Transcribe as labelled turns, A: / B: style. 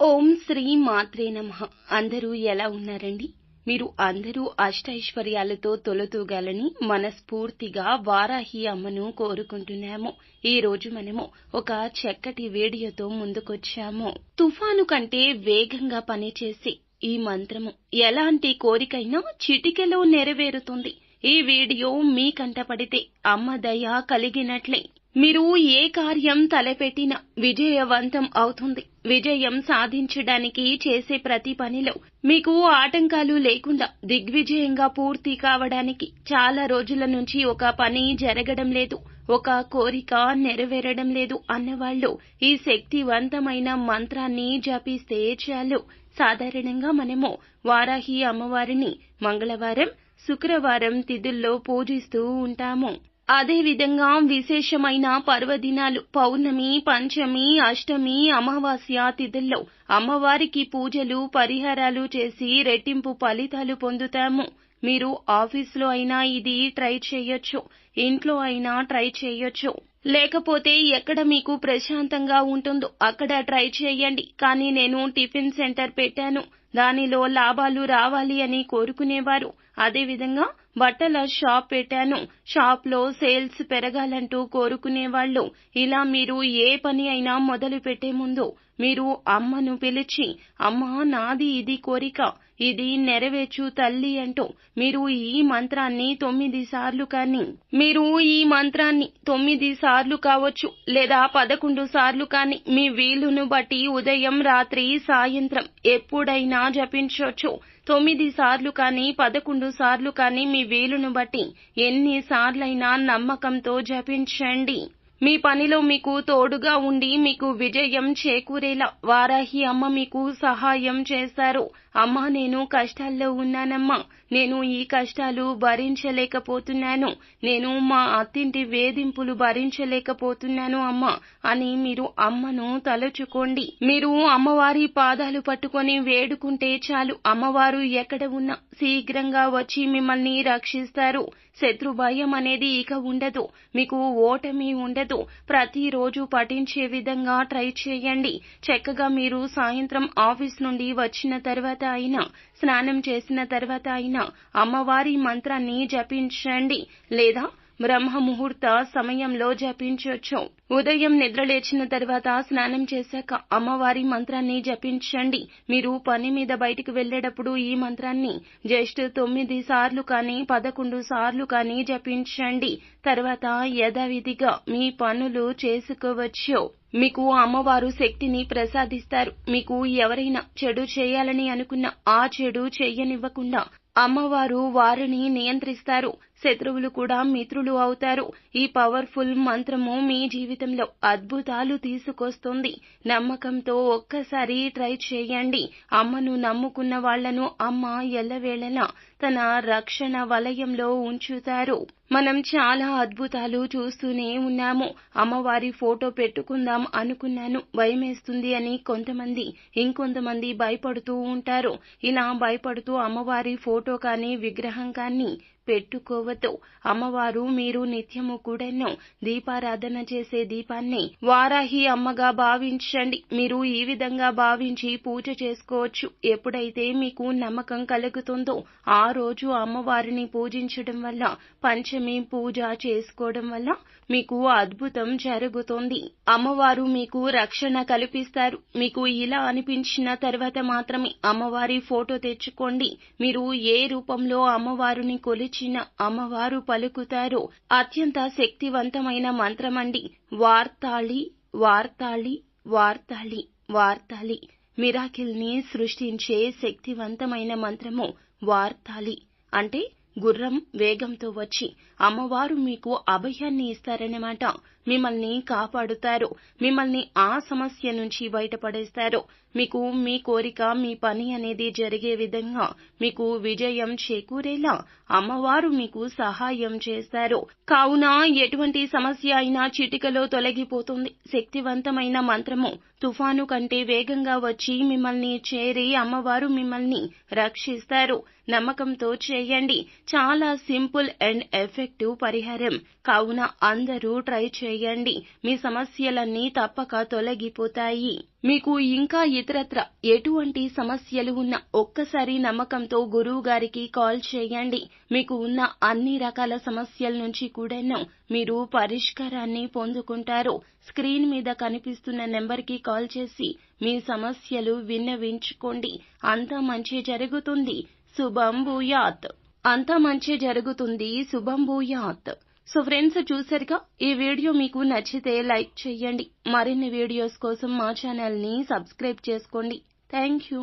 A: ఓం శ్రీ మాత్రే నమః. అందరూ ఎలా ఉన్నారండి? మీరు అందరూ అష్టైశ్వర్యాలతో తొలతూగాలని మనస్ఫూర్తిగా వారాహి అమ్మను కోరుకుంటున్నాము. ఈ రోజు మనము ఒక చక్కటి వీడియోతో ముందుకొచ్చాము. తుఫాను కంటే వేగంగా పనిచేసి ఈ మంత్రము ఎలాంటి కోరికైనా చిటికెలో నెరవేరుతుంది. ఈ వీడియో మీ కంటపడితే అమ్మ దయ కలిగినట్లే. మీరు ఏ కార్యం తలపెట్టినా విజయవంతం అవుతుంది. విజయం సాధించడానికి చేసే ప్రతి పనిలో మీకు ఆటంకాలు లేకుండా దిగ్విజయంగా పూర్తి కావడానికి చాలా రోజుల నుంచి ఒక పని జరగడం లేదు ఒక కోరిక నెరవేరడం లేదు అన్నవాళ్ళు ఈ శక్తివంతమైన మంత్రాన్ని జపిస్తే చాలు. సాధారణంగా మనము వారాహి అమ్మవారిని మంగళవారం శుక్రవారం తిథుల్లో పూజిస్తూ ఉంటాము. అదేవిధంగా విశేషమైన పర్వదినాలు పౌర్ణమి పంచమి అష్టమి అమావాస్య తిథుల్లో అమ్మవారికి పూజలు పరిహారాలు చేసి రెట్టింపు ఫలితాలు పొందుతాము. మీరు ఆఫీస్లో అయినా ఇది ట్రై చేయొచ్చు ఇంట్లో అయినా ట్రై చేయొచ్చు. లేకపోతే ఎక్కడ మీకు ప్రశాంతంగా ఉంటుందో అక్కడ ట్రై చేయండి. కానీ నేను టిఫిన్ సెంటర్ పెట్టాను. దానిలో లాభాలు రావాలి అని కోరుకునేవారు. అదేవిధంగా బట్టల షాప్ పెట్టాను షాప్లో సేల్స్ పెరగాలంటూ కోరుకునేవాళ్ళు. ఇలా మీరు ఏ పని అయినా మొదలు పెట్టే ముందు మీరు అమ్మను పిలిచి అమ్మా నాది ఇది కోరిక ఇది నెరవేర్చు తల్లి అంటూ మీరు ఈ మంత్రాన్ని తొమ్మిది సార్లు కానీ మీరు ఈ మంత్రాన్ని తొమ్మిది సార్లు కావచ్చు లేదా పదకొండు సార్లు కానీ మీ వీలును బట్టి ఉదయం రాత్రి సాయంత్రం ఎప్పుడైనా జపించవచ్చు తొమ్మిది సార్లు కానీ పదకొండు సార్లు కానీ మీ వీలును బట్టి ఎన్ని సార్లైనా నమ్మకంతో జపించండి. మీ పనిలో మీకు తోడుగా ఉండి మీకు విజయం చేకూరేలా వారాహి అమ్మ మీకు సహాయం చేస్తారు. అమ్మా నేను కష్టాల్లో ఉన్నానమ్మా. నేను ఈ కష్టాలు భరించలేకపోతున్నాను. నేను మా అత్తింటి వేధింపులు భరించలేకపోతున్నాను అమ్మా అని మీరు అమ్మను తలుచుకోండి. మీరు అమ్మవారి పాదాలు పట్టుకొని వేడుకుంటే చాలు. అమ్మవారు ఎక్కడ ఉన్నా శీఘ్రంగా వచ్చి మిమ్మల్ని రక్షిస్తారు. శత్రు భయం అనేది ఇక ఉండదు. మీకు ఓటమి ఉండదు. ప్రతిరోజు పఠించే విధంగా ట్రై చేయండి. చక్కగా మీరు సాయంత్రం ఆఫీస్ నుండి వచ్చిన తర్వాత అయినా స్నానం చేసిన తర్వాత అయినా అమ్మవారి మంత్రాన్ని జపించండి లేదా బ్రహ్మ ముహూర్త సమయంలో జపించొచ్చు. ఉదయం నిద్రలేచిన తర్వాత స్నానం చేశాక అమ్మవారి మంత్రాన్ని జపించండి. మీరు పని మీద బయటికి వెళ్ళేటప్పుడు ఈ మంత్రాన్ని జస్ట్ తొమ్మిది సార్లు కానీ పదకొండు సార్లు కానీ జపించండి. తర్వాత యథావిధిగా మీ పనులు చేసుకోవచ్చు. మీకు అమ్మవారు శక్తిని ప్రసాదిస్తారు. మీకు ఎవరైనా చెడు చేయాలని అనుకున్న ఆ చెడు చెయ్యనివ్వకుండా అమ్మవారు వారిని నియంత్రిస్తారు. శత్రువులు కూడా మిత్రులు అవుతారు. ఈ పవర్ఫుల్ మంత్రము మీ జీవితంలో అద్భుతాలు తీసుకొస్తుంది. నమ్మకంతో ఒక్కసారి ట్రై చేయండి. అమ్మను నమ్ముకున్న వాళ్ళను అమ్మ ఎల్లవేళలా తన రక్షణ వలయంలో ఉంచుతారు. మనం చాలా అద్భుతాలు చూస్తూనే ఉన్నాము. అమ్మవారి ఫోటో పెట్టుకుందాం అనుకున్నాను. భయమేస్తుంది అని కొంతమంది ఇంకొంతమంది భయపడుతూ ఉంటారు. ఇలా భయపడుతూ అమ్మవారి ఫోటో కానీ విగ్రహం కానీ పెట్టుకోవద్దు. అమ్మవారు మీరు నిత్యము కూడాను దీపారాధన చేసే దీపాన్ని వారాహి అమ్మగా భావించండి. మీరు ఈ విధంగా భావించి పూజ చేసుకోవచ్చు. ఎప్పుడైతే మీకు నమ్మకం కలుగుతుందో ఆ రోజు అమ్మవారిని పూజించడం వల్ల పంచమి పూజ చేసుకోవడం వల్ల మీకు అద్భుతం జరుగుతుంది. అమ్మవారు మీకు రక్షణ కల్పిస్తారు. మీకు ఇలా అనిపించిన తర్వాత మాత్రమే అమ్మవారి ఫోటో తెచ్చుకోండి. మీరు ఏ రూపంలో అమ్మవారిని ఇచ్చిన అమ్మవారు పలుకుతారు. అత్యంత శక్తివంతమైన మంత్రమండి. వార్తాళి వార్తాళి వార్తాళి వార్తాళి. మిరాకిల్ని సృష్టించే శక్తివంతమైన మంత్రము వార్తాళి. అంటే గుర్రం వేగంతో వచ్చి అమ్మవారు మీకు అభయాన్ని ఇస్తారన్నమాట. మిమ్మల్ని కాపాడుతారు. మిమ్మల్ని ఆ సమస్య నుంచి బయటపడేస్తారు. మీకు మీ కోరిక మీ పని అనేది జరిగే విధంగా మీకు విజయం చేకూరేలా అమ్మవారు మీకు సహాయం చేస్తారు. కావున ఎటువంటి సమస్య అయినా చిటికలో తొలగిపోతుంది. శక్తివంతమైన మంత్రము తుఫాను కంటే వేగంగా వచ్చి మిమ్మల్ని చేరి అమ్మవారు మిమ్మల్ని రక్షిస్తారు. నమ్మకంతో చేయండి. చాలా సింపుల్ అండ్ ఎఫెక్టివ్ పరిహారం. కావున అందరూ ట్రై చేయండి. చేయండి. మీ సమస్యలన్నీ తప్పక తొలగిపోతాయి. మీకు ఇంకా ఇతరత్ర ఎటువంటి సమస్యలు ఉన్నా ఒక్కసారి నమ్మకంతో గురువు గారికి కాల్ చేయండి. మీకు ఉన్న అన్ని రకాల సమస్యల నుంచి కూడాను మీరు పరిష్కారాన్ని పొందుకుంటారు. స్క్రీన్ మీద కనిపిస్తున్న నెంబర్కి కాల్ చేసి మీ సమస్యలు విన్నవించుకోండి. అంతా మంచి జరుగుతుంది. శుభం భూయాత్. అంతా మంచి జరుగుతుంది. శుభం భూయాత్. సో ఫ్రెండ్స్ చూసారుగా ఈ వీడియో మీకు నచ్చితే లైక్ చేయండి. మరిన్ని వీడియోస్ కోసం మా ఛానల్ని సబ్స్క్రైబ్ చేసుకోండి. Thank you